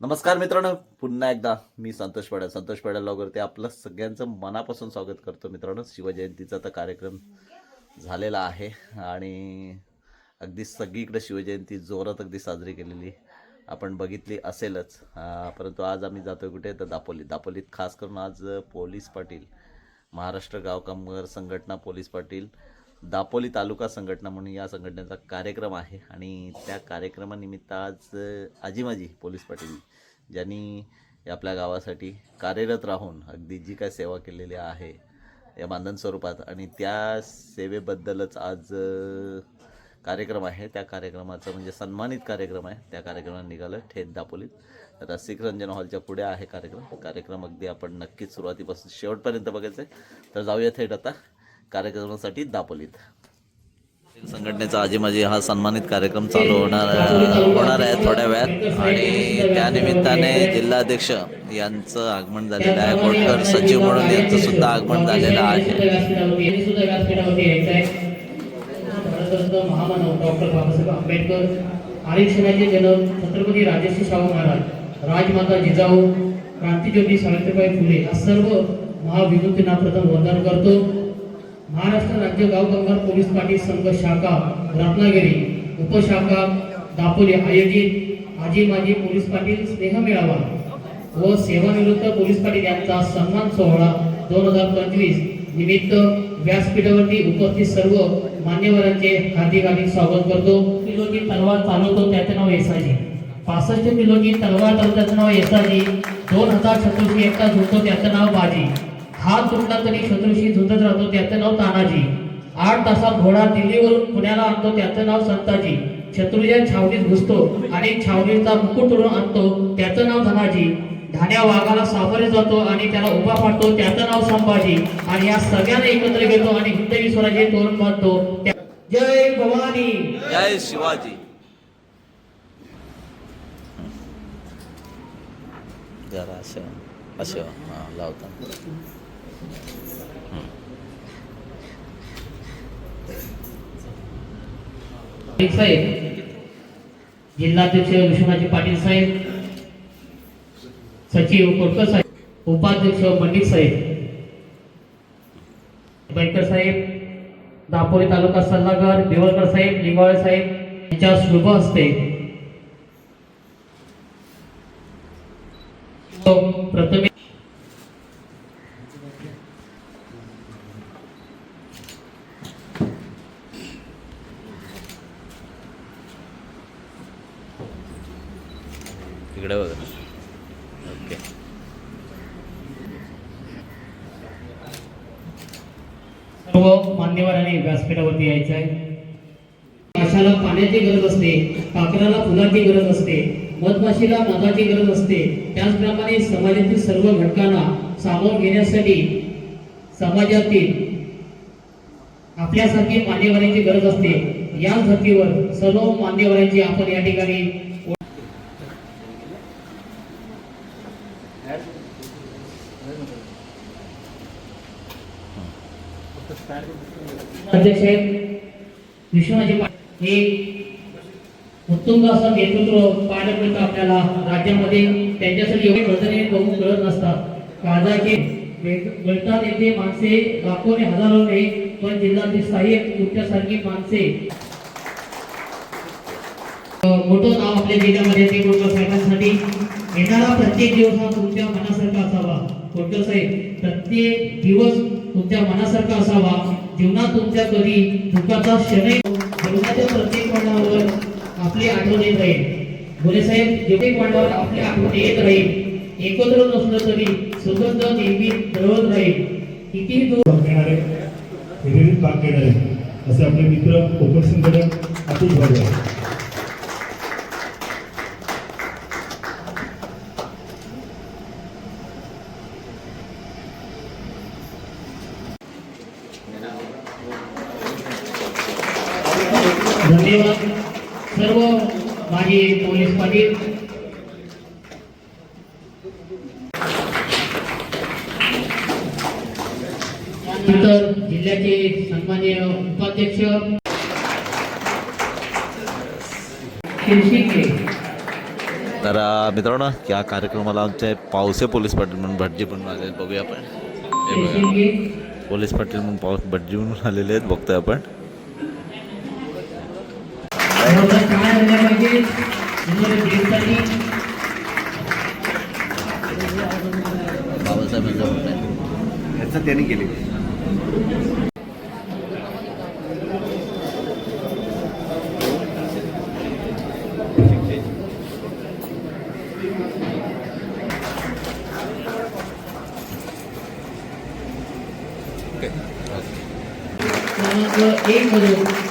नमस्कार मित्रांनो. पुन्हा एकदा मी संतोष पाड्या संतोष पाड्या लॉगवरती आपलं सगळ्यांचं मनापासून स्वागत करतो मित्रांनो. शिवजयंतीचा तर कार्यक्रम झालेला आहे आणि अगदी सगळीकडे शिवजयंती जोरात अगदी साजरी केलेली आपण बघितली असेलच. परंतु आज आम्ही जातो कुठे? तर दापोली दापोलीत खास करून आज पोलीस पाटील महाराष्ट्र गावकामगार संघटना पोलीस पाटील दापोली तालुका संघटना म्हणून या संघटनेचा कार्यक्रम आहे आणि त्या कार्यक्रमानिमित्त आज आजीमाजी पोलीस पाटील ज्यांनी आपल्या गावासाठी कार्यरत राहून अगदी जी काय सेवा केलेली आहे या मानधन स्वरूपात आणि त्या सेवेबद्दलच आज कार्यक्रम आहे. त्या कार्यक्रमाचा म्हणजे सन्मानित कार्यक्रम आहे. त्या कार्यक्रमात निघालं ठेत दापोलीत. रसिक रंजन हॉलच्या पुढे आहे कार्यक्रम. कार्यक्रम अगदी आपण नक्कीच सुरुवातीपासून शेवटपर्यंत बघायचं आहे तर जाऊया थेट आता. कार्यक्रमासाठी दापोलीत. संघटनेचा आजी माझी हा सन्मानित कार्यक्रम चालू होणार होणार आहे थोड्या वेळात. आणि त्यानिमित्ताने जिल्हाध्यक्ष यांचं आगमन झालेलं आहे. कोटकर सचिव म्हणून यांचं सुद्धा आगमन झालेलं आहे. महामानव डॉक्टर बाबासाहेब आंबेडकर आरक्षणाचे जनक छत्रपती राजर्षी शाहू महाराज राजमाता जिजाऊ क्रांतीज्योती सावित्रीबाई फुले या सर्व महाविभूतींना प्रथम वंदन करतो. महाराष्ट्र राज्य गाव कामगार पोलीस पाटील संघ शाखा रत्नागिरी उपशाखा दापोली आयोजित आजी माजी पोलीस पाटील स्नेह मेळावा व सेवानिवृत्त पोलीस पाटील यांचा सन्मान सोहळा दोन हजार पंचवीस निमित्त व्यासपीठावरती उपस्थित सर्व मान्यवरांचे हार्दिक हार्दिक स्वागत करतो. किलोची तलवार चालवतो त्याचं नाव येसाजी पासष्ट किलोची तलवार चालवतो त्याचं नाव येसाजी दोन हजार छत्तीस एकटा झुकतो त्याचं नाव बाजी. हा तुटला तरी शत्रूशी झुंजत राहतो त्याचं नाव तानाजी. आठ तासात घोडा दिल्लीवरून पुण्याला आणतो त्याचं नाव संताजी. शत्रूच्या छावणीत घुसतो आणि छावणीचा मुकुट तोडून आणतो त्याचं नाव धनाजी. धान्या वाघाला सामोरे जातो आणि त्याला उभा पाडतो त्याचं नाव संभाजी. आणि या सगळ्यांना एकत्र घेतो आणि हिंदवी स्वराज्य तोरण बांधतो. जय भवानी. जय शिवाजी. जरा असं असं हां साहेब जिल्हाध्यक्ष विश्वनाथजी पाटील साहेब सचिव कोटकर साहेब उपाध्यक्ष पंडित साहेब बैकर साहेब दापोली तालुका सल्लागार देवळकर साहेब लिंगावळे साहेब यांच्या शुभ हस्ते प्रथमे इकडे बघा. ओके. सर्व मान्यवरांनी व्यासपीठावरती यायचं आहे. माशाला पाण्याची गरज असते पाखराला फुलाची गरज असते मधमाशीला मधाची गरज असते. त्याचप्रमाणे समाजातील सर्व घटकांना सामावून घेण्यासाठी समाजातील आपल्यासारखी मान्यवरांची गरज असते. याच धर्तीवर सर्व मान्यवरांची आपण या ठिकाणी अध्यक्ष आहेत. हे उत्तुंग असं नेतृत्व पाहायला मिळतं आपल्याला राज्यामध्ये. त्यांच्यासाठी एवढे गरजने बघून कळत नसतात. काळजाचे गळतात येथे माणसे लाखोने हजारोने पण जिल्ह्यातील साहेब तुमच्यासारखी माणसे. मोठं नाव आपल्या जिल्ह्यामध्ये ते कोटकर साहेबांसाठी. येणारा प्रत्येक दिवस हा तुमच्या मनासारखा असावा. कोटकर साहेब प्रत्येक दिवस तुमच्या मनासारखा असावा. जीवनात तुमच्या कधी दुःखाचा क्षण जीवनाच्या प्रत्येक पाण्यावर आपली आठवण येत राहील. बोले साहेब जेवढे पाण्यावर आपली आठवण येत राहील एकत्र नसलं तरी सुगंध नेहमी दळवत राहील. कितीही दूर भाग घेणारे हिरिरीत घेणारे असे आपले मित्र कोकण संघटक अतुल भाऊ झाले सर्व माझे पोलीस पाटील. त्यानंतर जिल्ह्याचे सन्मान्य उपाध्यक्ष. तर मित्रांनो या कार्यक्रमाला आमचे पावसे पोलीस पाटील म्हणून भटजी म्हणून आलेले बघूया आपण. पोलीस पाटील म्हणून पाऊस भटजी म्हणून आलेले आहेत. बघतोय आपण. बाबा चालना दिल्या पाहिजे म्हणून देशासाठी बाबासाहेबांचा याचं त्यांनी एक मध्ये